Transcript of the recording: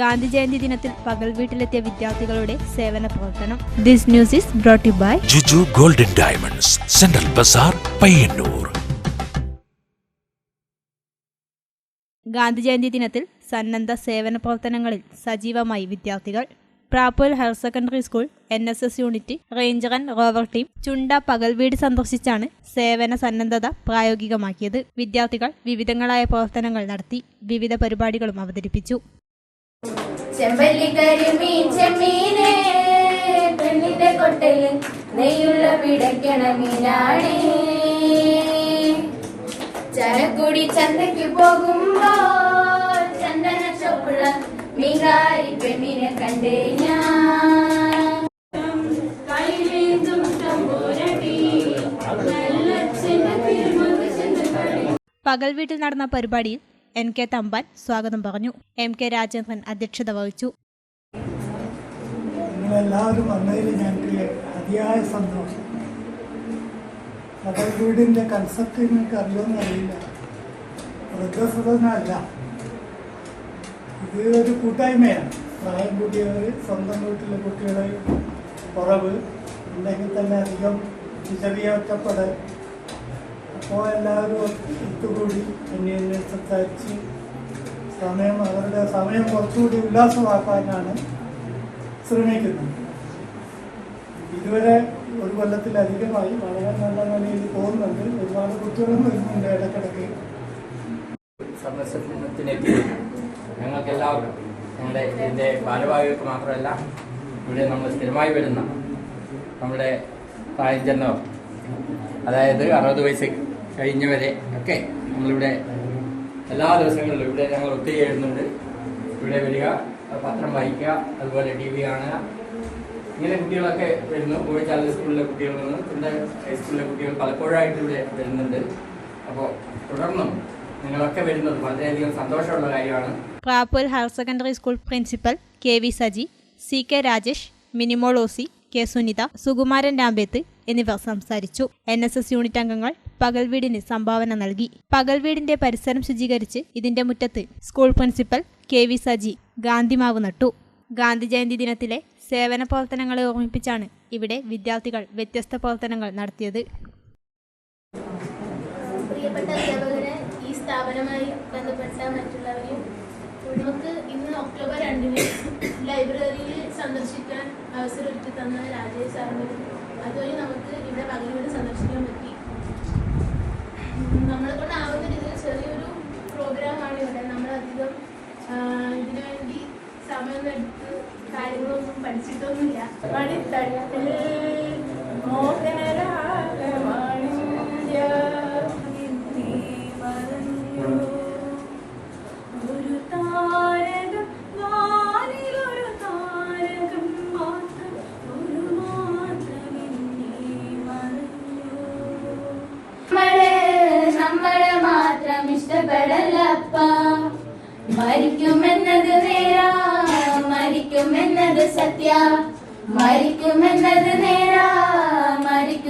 ഗാന്ധി ജയന്തി ദിനത്തിൽ പകൽ വീട്ടിലെത്തിയ വിദ്യാർത്ഥികളുടെ സേവന പ്രവർത്തനം. This news is brought by Juju golden diamonds central bazaar Payyanur. Gandhi Jayanti ദിനത്തിൽ സന്നദ്ധ സേവന പ്രവർത്തനങ്ങളിൽ സജീവമായി വിദ്യാർത്ഥികൾ Prapoyil higher secondary school N S S unit ranger and rover team ചുണ്ട പകൽ വീട് സന്ദർശിച്ചാണ് സേവന സന്നദ്ധത പ്രായോഗികമാക്കിയത്. വിദ്യാർത്ഥികൾ വിവിധങ്ങളായ പ്രവർത്തനങ്ങൾ നടത്തി വിവിധ പരിപാടികളും അവതരിപ്പിച്ചു. ചെമ്പല്ലിക്കരിമീൻ ചെമ്മീനെ പെണ്ണിന്റെ കൊട്ടയിൽ നെയ്യുള്ള പിടയ്ക്കണ മീനാണേ. ചരക്കുടി ചന്തയ്ക്ക് പോകുമ്പോ ചന്ദന ചൊപ്പുള്ള മീകാരി പെണ്ണിനെ കണ്ടേ ഞാൻ. പകൽ വീട്ടിൽ നടന്ന പരിപാടിയിൽ എൻ കെ തമ്പാൻ സ്വാഗതം പറഞ്ഞു. എം കെ രാജേന്ദ്രൻ അധ്യക്ഷത വഹിച്ചു. നിങ്ങളെല്ലാവരും വന്നതിൽ ഞങ്ങൾക്ക് അതിയായ സന്തോഷം. കടൽ വീടിന്റെ കൺസെപ്റ്റ് നിങ്ങൾക്ക് അറിയുമെന്ന് അറിയില്ല. വൃദ്ധസദനല്ല ഇത് ഒരു കൂട്ടായ്മയാണ്. പ്രായം കൂട്ടിയവർ സ്വന്തം വീട്ടിലെ കുട്ടികളെ കുറവ് ഉണ്ടെങ്കിൽ തന്നെ അധികം ചെറിയ ഒറ്റപ്പെടൽ അപ്പോൾ എല്ലാവരും ഒത്തുകൂടി അന്യോന്യം സംസാരിച്ച് സമയം അവരുടെ സമയം കുറച്ചുകൂടി ഉല്ലാസമാക്കാനാണ് ശ്രമിക്കുന്നത്. ഇതുവരെ ഒരു കൊല്ലത്തിലധികമായി വളരെ നല്ല നിലയിൽ പോകുന്നുണ്ട്. ഒരുപാട് കുട്ടികളും വരുന്നുണ്ട് ഞങ്ങൾക്ക് എല്ലാവർക്കും ഞങ്ങളുടെ ഇതിന്റെ ഭാരവാഹികൾക്ക് മാത്രമല്ല ഇവിടെ നമ്മൾ സ്ഥിരമായി വരുന്ന നമ്മുടെ പ്രായം ചെന്നവർ അതായത് അറുപത് വയസ്സ് കഴിഞ്ഞവരെ. ഒക്കെ നമ്മളിവിടെ എല്ലാ ദിവസങ്ങളിലും ഇവിടെ ഞങ്ങൾ ഒത്തിരി എഴുതുന്നുണ്ട്. ഇവിടെ വരിക പത്രം വായിക്കുക അതുപോലെ ടി വി കാണുക. ഇങ്ങനെ കുട്ടികളൊക്കെ വരുന്നു. കോഴിച്ചാല സ്കൂളിലെ കുട്ടികൾ നിന്ന് പിന്നെ ഹൈസ്കൂളിലെ കുട്ടികൾ പലപ്പോഴായിട്ട് ഇവിടെ വരുന്നുണ്ട്. അപ്പോൾ തുടർന്നും നിങ്ങളൊക്കെ വരുന്നത് വളരെയധികം സന്തോഷമുള്ള കാര്യമാണ്. Prapoyil higher secondary school principal K V Saji C K Rajesh Minimol K Sunitha Sukumaran Rampeth എന്നിവർ സംസാരിച്ചു. എൻ എസ് എസ് യൂണിറ്റ് അംഗങ്ങൾ പകൽ വീടിന് സംഭാവന നൽകി. പകൽ വീടിന്റെ പരിസരം ശുചീകരിച്ച് ഇതിന്റെ മുറ്റത്ത് school principal K V Saji ഗാന്ധിമാവ് നട്ടു. ഗാന്ധി ജയന്തി ദിനത്തിലെ സേവന പ്രവർത്തനങ്ങളെ ഓർമ്മിപ്പിച്ചാണ് ഇവിടെ വിദ്യാർത്ഥികൾ വ്യത്യസ്ത പ്രവർത്തനങ്ങൾ നടത്തിയത്. പ്രിയപ്പെട്ട അധ്യാപകരെ ഈ സ്ഥാപനമായി നമുക്ക് ഇന്ന് ഒക്ടോബർ രണ്ടിന് ലൈബ്രറിയിൽ സന്ദർശിക്കാൻ അവസരം ഒരുക്കി തന്ന രാജേഷ് സാറിനും അതുവഴി നമുക്ക് ഇവിടെ പകലൂടെ സന്ദർശിക്കാൻ പറ്റി. നമ്മളെ കൊണ്ടാവുന്ന രീതിയിൽ ചെറിയൊരു പ്രോഗ്രാമാണ് ഇവിടെ. നമ്മളധികം ഇതിനുവേണ്ടി ഇതിനു വേണ്ടി സമയം എടുത്ത് കാര്യങ്ങളൊന്നും പഠിച്ചിട്ടൊന്നുമില്ല. മണിത്തട്ടിൽ മോഹനരാഗമാണിന്ത്യ ഇഷ്ടപ്പെടലപ്പ മരിക്കുമെന്നത് നേരാ മരിക്കുമെന്നത് സത്യ. മരിക്കുമെന്നത് നേരാ മരിക്കുമെന്നത്